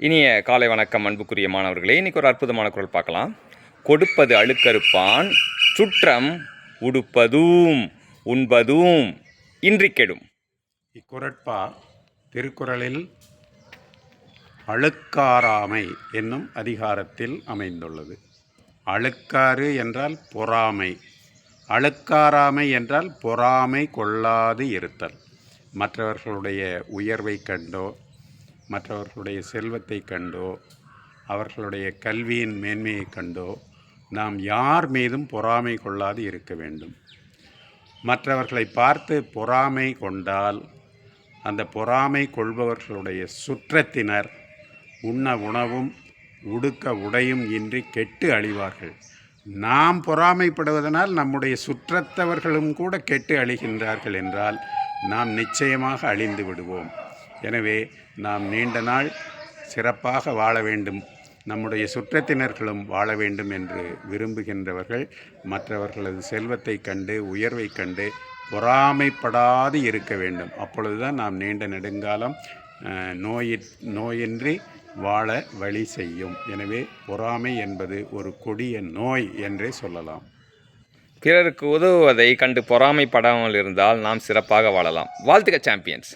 இனிய காலை வணக்கம் அன்புக்குரிய மாணவர்களே. இன்றைக்கி ஒரு அற்புதமான குரல் பார்க்கலாம். கொடுப்பது அழுக்கறுப்பான் சுற்றம் உடுப்பதும் உண்பதும் இன்றி கெடும் இக்குரட்பா திருக்குறளில் அழுக்காராமை என்னும் அதிகாரத்தில் அமைந்துள்ளது. அழுக்காறு என்றால் பொறாமை. அழுக்காராமை என்றால் பொறாமை கொள்ளாது இருத்தல். மற்றவர்களுடைய உயர்வை கண்டோ மற்றவர்களுடைய செல்வத்தை கண்டோ அவர்களுடைய கல்வியின் மேன்மையை கண்டோ நாம் யார் மீதும் பொறாமை கொள்ளாது இருக்க வேண்டும். மற்றவர்களை பார்த்து பொறாமை கொண்டால் அந்த பொறாமை கொள்பவர்களுடைய சுற்றத்தினர் உண்ண உணவும் உடுக்க உடையும் இன்றி கெட்டு அழிவார்கள். நாம் பொறாமைப்படுவதனால் நம்முடைய சுற்றத்தவர்களும் கூட கெட்டு அழிகின்றார்கள் என்றால் நாம் நிச்சயமாக அழிந்து விடுவோம். எனவே நாம் நீண்ட நாள் சிறப்பாக வாழ வேண்டும். நம்முடைய சுற்றத்தினர்களும் வாழ வேண்டும் என்று விரும்புகின்றவர்கள் மற்றவர்களது செல்வத்தை கண்டு உயர்வை கண்டு பொறாமைப்படாது இருக்க வேண்டும். அப்பொழுதுதான் நாம் நீண்ட நெடுங்காலம் அஹ், நோயி நோயின்றி வாழ வழி செய்யும். எனவே பொறாமை என்பது ஒரு கொடிய நோய் என்றே சொல்லலாம். பிறருக்கு உதவுவதை கண்டு பொறாமைப்படாமல் இருந்தால் நாம் சிறப்பாக வாழலாம். வாழ்த்துக்க சாம்பியன்ஸ்.